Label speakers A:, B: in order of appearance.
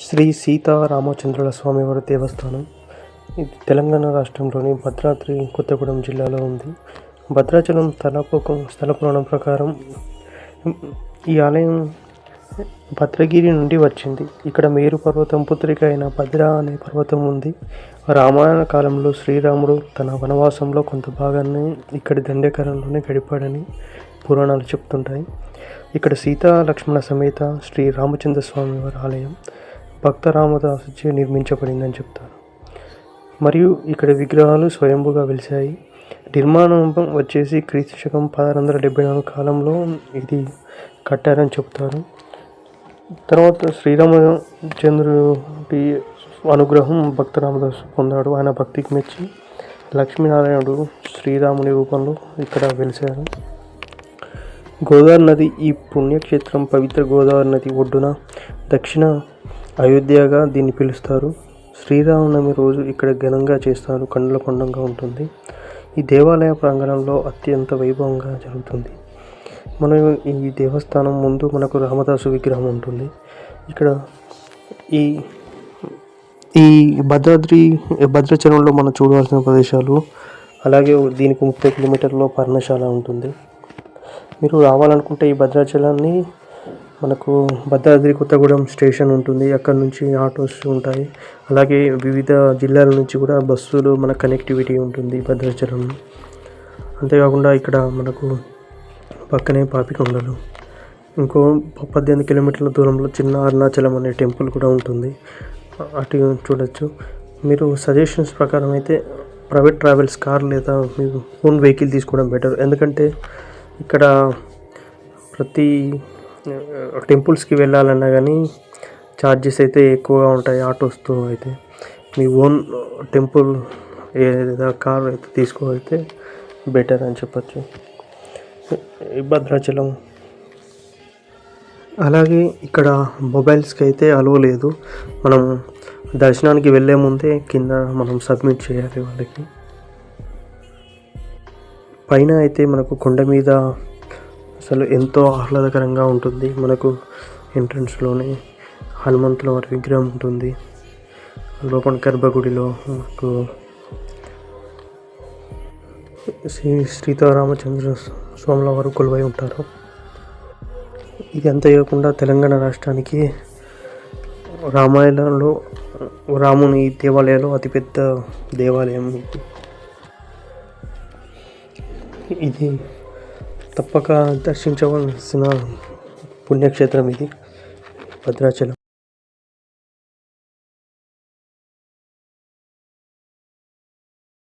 A: శ్రీ సీతారామచంద్రుల స్వామివారి దేవస్థానం. ఇది తెలంగాణ రాష్ట్రంలోని భద్రాద్రి కొత్తగూడెం జిల్లాలో ఉంది. భద్రాచలం స్థలపుకం స్థల పురాణం ప్రకారం ఈ ఆలయం భద్రగిరి నుండి వచ్చింది. ఇక్కడ మేరు పర్వతం పుత్రిక అయిన భద్ర అనే పర్వతం ఉంది. రామాయణ కాలంలో శ్రీరాముడు తన వనవాసంలో కొంత భాగాన్ని ఇక్కడి దండేకరంలోనే గడిపాడని పురాణాలు చెప్తుంటాయి. ఇక్కడ సీతా లక్ష్మణ సమేత శ్రీ రామచంద్ర స్వామి వారి ఆలయం. భక్త రామదాసుచే నిర్మించబడిందని చెప్తారు. మరియు ఇక్కడ విగ్రహాలు స్వయంభుగా వెలిశాయి. నిర్మాణం వచ్చేసి క్రీస్తు శకం పదహారు వందల డెబ్బై నాలుగు కాలంలో ఇది కట్టారని చెప్తారు. తర్వాత శ్రీరామచంద్రుడి అనుగ్రహం భక్త రామదాసు పొందాడు. ఆయన భక్తికి మెచ్చి లక్ష్మీనారాయణుడు శ్రీరాముని రూపంలో ఇక్కడ వెలిశారు. గోదావరి నది ఈ పుణ్యక్షేత్రం పవిత్ర గోదావరి నది ఒడ్డున దక్షిణ అయోధ్యగా దీన్ని పిలుస్తారు. శ్రీరామనవమి రోజు ఇక్కడ ఘనంగా చేస్తారు. కండ్ల కొండంగా ఉంటుంది. ఈ దేవాలయ ప్రాంగణంలో అత్యంత వైభవంగా జరుగుతుంది. మనం ఈ దేవస్థానం ముందు మనకు రామదాసు విగ్రహం ఉంటుంది. ఇక్కడ ఈ ఈ భద్రాద్రి భద్రాచలంలో మనం చూడవలసిన ప్రదేశాలు అలాగే దీనికి ముప్పై కిలోమీటర్లో పర్ణశాల ఉంటుంది. మీరు రావాలనుకుంటే ఈ భద్రాచలాన్ని మనకు భద్రాద్రి కొత్తగూడెం స్టేషన్ ఉంటుంది. అక్కడ నుంచి ఆటోస్ ఉంటాయి. అలాగే వివిధ జిల్లాల నుంచి కూడా బస్సులు మన కనెక్టివిటీ ఉంటుంది భద్రాచలం. అంతేకాకుండా ఇక్కడ మనకు పక్కనే పాపికొండలు. ఇంకో పద్దెనిమిది కిలోమీటర్ల దూరంలో చిన్న అరుణాచలం అనే టెంపుల్ కూడా ఉంటుంది. అటు చూడొచ్చు. మీరు సజెషన్స్ ప్రకారం అయితే ప్రైవేట్ ట్రావెల్స్ కార్ లేదా మీరు ఓన్ వెహికల్ తీసుకోవడం బెటర్ ఎందుకంటే ఇక్కడ ప్రతి టెంపుల్స్కి వెళ్ళాలన్నా కానీ ఛార్జెస్ అయితే ఎక్కువగా ఉంటాయి ఆటోస్తో అయితే. మీ ఓన్ టెంపుల్ ఏదైనా కార్ అయితే తీసుకోవైతే బెటర్ అని చెప్పచ్చు. భద్రాచలం. అలాగే ఇక్కడ మొబైల్స్కి అయితే అలో లేదు. మనం దర్శనానికి వెళ్ళే ముందే కింద మనం సబ్మిట్ చేయాలి వాళ్ళకి. పైన అయితే మనకు కొండ మీద అసలు ఎంతో ఆహ్లాదకరంగా ఉంటుంది. మనకు ఎంట్రన్స్లోనే హనుమంతుల వారి విగ్రహం ఉంటుంది. లోపల గర్భగుడిలో మనకు శ్రీ సీతారామచంద్ర స్వాముల వారు కొలువై ఉంటారు. ఇది ఇవ్వకుండా తెలంగాణ రాష్ట్రానికి రామాయణంలో రాముని దేవాలయంలో అతిపెద్ద దేవాలయం ఇది తప్పక దర్శించవలసిన పుణ్యక్షేత్రం ఇది. భద్రాచలం.